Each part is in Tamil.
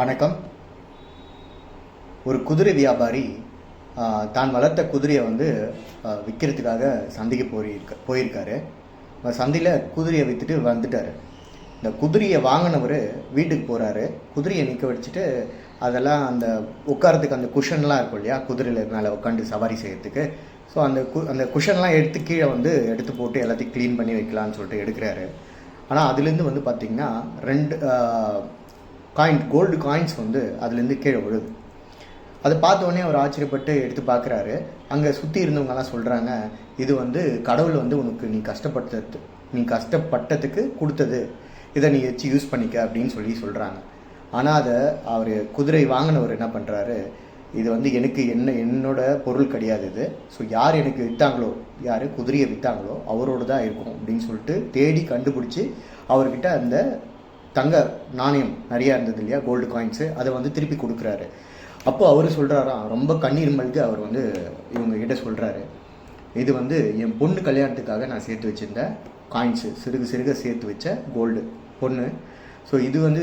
வணக்கம். ஒரு குதிரை வியாபாரி தான் வளர்த்த குதிரையை வந்து விற்கிறதுக்காக சந்தைக்கு போயிருக்க போயிருக்காரு. சந்தையில் குதிரையை விற்றுட்டு வந்துட்டார். இந்த குதிரையை வாங்கினவர் வீட்டுக்கு போகிறாரு குதிரையை நிற்க வச்சுட்டு அதெல்லாம் அந்த உட்காரத்துக்கு அந்த குஷன்லாம் இருக்கும் இல்லையா? குதிரையில் மேலே உட்காந்து சவாரி செய்கிறதுக்கு ஸோ அந்த கு அந்த குஷன்லாம் எடுத்து கீழே வந்து எடுத்து போட்டு எல்லாத்தையும் க்ளீன் பண்ணி வைக்கலாம்னு சொல்லிட்டு எடுக்கிறாரு. ஆனால் அதுலேருந்து வந்து பார்த்திங்கன்னா ரெண்டு காயின் கோல்டு காயின்ஸ் வந்து அதுலேருந்து கீழே விழுது. அதை பார்த்த உடனே அவர் ஆச்சரியப்பட்டு எடுத்து பார்க்குறாரு. அங்கே சுற்றி இருந்தவங்கலாம் சொல்கிறாங்க இது வந்து கடவுள் வந்து உனக்கு நீ கஷ்டப்பட்டது நீ கஷ்டப்பட்டதுக்கு கொடுத்தது. இதை நீ வச்சு யூஸ் பண்ணிக்க அப்படின்னு சொல்லி சொல்கிறாங்க ஆனால் அதை அவர் குதிரை வாங்கினவர் என்ன பண்ணுறாரு இது வந்து எனக்கு என்ன என்னோட பொருள் கிடையாது இது. ஸோ யார் எனக்கு விற்றாங்களோ யார் குதிரையை விற்றாங்களோ அவரோட தான் இருக்கும் அப்படின்னு சொல்லிட்டு தேடி கண்டுபிடிச்சி அவர்கிட்ட அந்த தங்க நாணயம் நிறையா இருந்தது இல்லையா? கோல்டு காயின்ஸு அதை வந்து திருப்பி கொடுக்குறாரு. அப்போ அவர் சொல்கிறாராம் ரொம்ப கண்ணீர் மல்கு அவர் வந்து இவங்க கிட்ட சொல்கிறாரு இது வந்து என் பொண்ணு கல்யாணத்துக்காக நான் சேர்த்து வச்சிருந்த காயின்ஸு சிறுக சிறுக சேர்த்து வச்ச கோல்டு பொண்ணு. ஸோ இது வந்து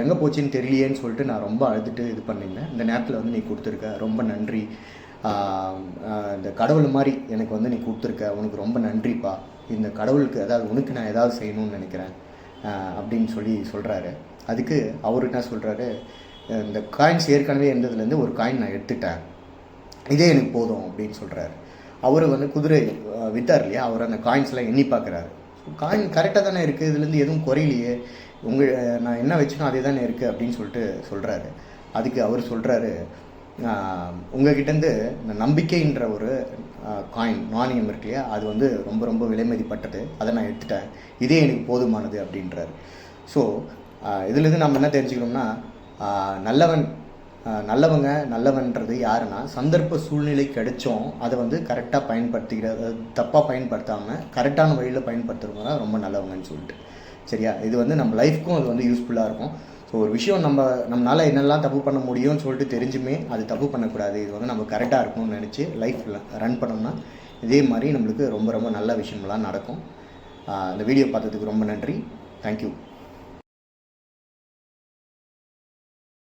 எங்கே போச்சுன்னு தெரியலையேன்னு சொல்லிட்டு நான் ரொம்ப அழுதுட்டு இது பண்ணியிருந்தேன். இந்த நேரத்தில் வந்து நீ கொடுத்துருக்க ரொம்ப நன்றி. இந்த கடவுள் மாதிரி எனக்கு வந்து நீ கொடுத்துருக்க உனக்கு ரொம்ப நன்றிப்பா. இந்த கடவுளுக்கு அதாவது உனக்கு நான் ஏதாவது செய்யணும்னு நினைக்கிறேன். அப்படின்னு சொல்லி சொல்கிறாரு அதுக்கு அவர் என்ன சொல்கிறாரு இந்த காயின்ஸ் ஏற்கனவே இருந்ததுலேருந்து ஒரு காயின் நான் எடுத்துட்டேன். இதே எனக்கு போதும் அப்படின்னு சொல்கிறாரு அவர் வந்து குதிரை வித்தார் இல்லையா? அவர் அந்த காயின்ஸ்லாம் எண்ணி பார்க்குறாரு. காயின் கரெக்டாக தானே இருக்குது இதுலேருந்து எதுவும் குறையிலையே. உங்கள் நான் என்ன வச்சுனோ அதே தானே இருக்குது அப்படின்னு சொல்லிட்டு சொல்கிறாரு அதுக்கு அவர் சொல்கிறாரு உங்ககிட்டேருந்து இந்த நம்பிக்கைன்ற ஒரு காயின் நாணயம் இருக்கு இல்லையா அது வந்து ரொம்ப ரொம்ப விலைமதிப்பட்டது. அதை நான் எடுத்துட்டேன். இதே எனக்கு போதுமானது அப்படின்றாரு. ஸோ இதுலேருந்து நம்ம என்ன தெரிஞ்சுக்கணும்னா நல்லவன் நல்லவங்க நல்லவன்றது யாருன்னா சந்தர்ப்ப சூழ்நிலை கிடைச்சோம் அதை வந்து கரெக்டாக பயன்படுத்திக்கிற தப்பாக பயன்படுத்தாமல் கரெக்டான வழியில் பயன்படுத்துகிறவங்க தான் ரொம்ப நல்லவங்கன்னு சொல்லிட்டு. சரியா? இது வந்து நம்ம லைஃப்க்கும் அது வந்து யூஸ்ஃபுல்லாக இருக்கும். ஸோ ஒரு விஷயம் நம்ம நம்மளால் என்னெல்லாம் தப்பு பண்ண முடியும்னு சொல்லிட்டு தெரிஞ்சுமே அது தப்பு பண்ணக்கூடாது. இது வந்து நம்ம கரெக்டாக இருக்கணும்னு நினச்சி லைஃப்பில் ரன் பண்ணோம்னா இதே மாதிரி நம்மளுக்கு ரொம்ப ரொம்ப நல்ல விஷயமெல்லாம் நடக்கும். இந்த வீடியோ பார்த்ததுக்கு ரொம்ப நன்றி. தேங்க்யூ